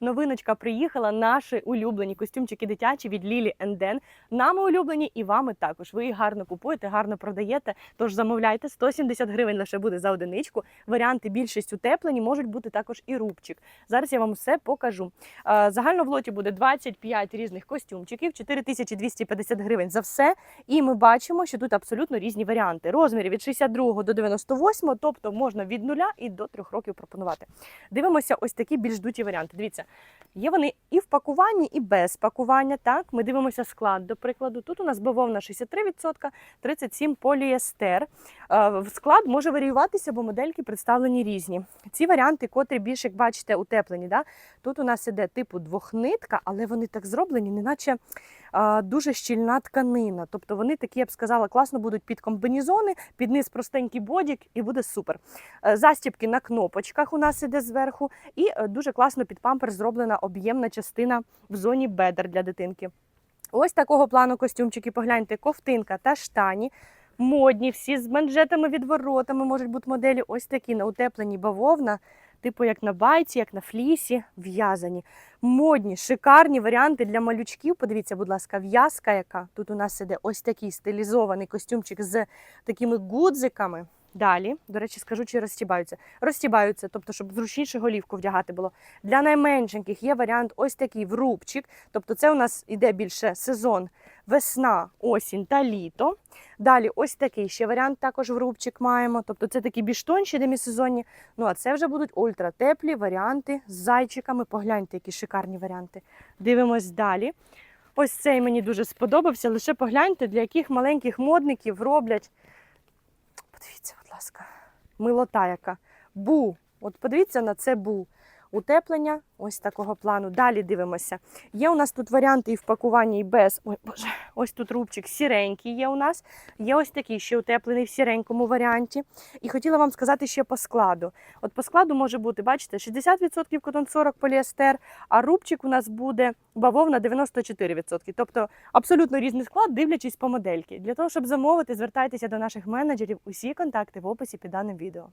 Новиночка приїхала наші улюблені костюмчики дитячі від Лілі Енден. Нами улюблені і вами також. Ви їх гарно купуєте, гарно продаєте. Тож замовляйте 170 гривень лише буде за одиничку. Варіанти більшість утеплені, можуть бути також і рубчик. Зараз я вам все покажу. Загально в лоті буде 25 різних костюмчиків, 4250 гривень за все. І ми бачимо, що тут абсолютно різні варіанти. Розміри від 62 до 98, тобто можна від нуля і до 3 років пропонувати. Дивимося ось такі більш дуті варіанти. Дивіться, є вони і в пакуванні, і без пакування. Так, ми дивимося склад, до прикладу. Тут у нас бавовна 63%, 37% поліестер. Е, Склад може варіюватися, бо модельки представлені різні. Ці варіанти, котрі більш, як бачите, утеплені. Да? Тут у нас іде типу двохнитка, але вони так зроблені, неначе дуже щільна тканина. Тобто вони такі, я б сказала, класно будуть під комбінезони, під низ простенький бодік, і буде супер. Е, Застібки на кнопочках у нас іде зверху, і е, дуже класно під пампер зроблена об'ємна частина в зоні бедер для дитинки. Ось такого плану костюмчики, погляньте, ковтинка та штані. Модні, всі з манжетами відворотами можуть бути моделі. Ось такі на утепленій бавовна, типу як на байці, як на флісі, в'язані. Модні, шикарні варіанти для малючків. Подивіться, будь ласка, в'язка, яка тут у нас іде ось такий стилізований костюмчик з такими гудзиками. Далі, до речі, скажу, чи розтібаються. Розтібаються, тобто, щоб зручніше голівку вдягати було. Для найменшеньких є варіант ось такий врубчик. Тобто, це у нас іде більше сезон весна, осінь та літо. Далі ось такий ще варіант також врубчик маємо. Тобто це такі більш тонші демісезонні. Ну а це вже будуть ультратеплі варіанти з зайчиками. Погляньте, які шикарні варіанти. Дивимось далі. Ось цей мені дуже сподобався. Лише погляньте, для яких маленьких модників роблять. Подивіться, будь ласка, милота яка. Бу. От подивіться на це бу. Утеплення ось такого плану. Далі дивимося. Є у нас тут варіанти і в пакуванні, і без. Ой, боже, ось тут рубчик сіренький є у нас. Є ось такий ще утеплений в сіренькому варіанті. І хотіла вам сказати ще по складу. От по складу може бути, бачите, 60% котон 40 поліестер, а рубчик у нас буде бавовна 94%. Тобто абсолютно різний склад, дивлячись по модельки. Для того, щоб замовити, звертайтеся до наших менеджерів. Усі контакти в описі під даним відео.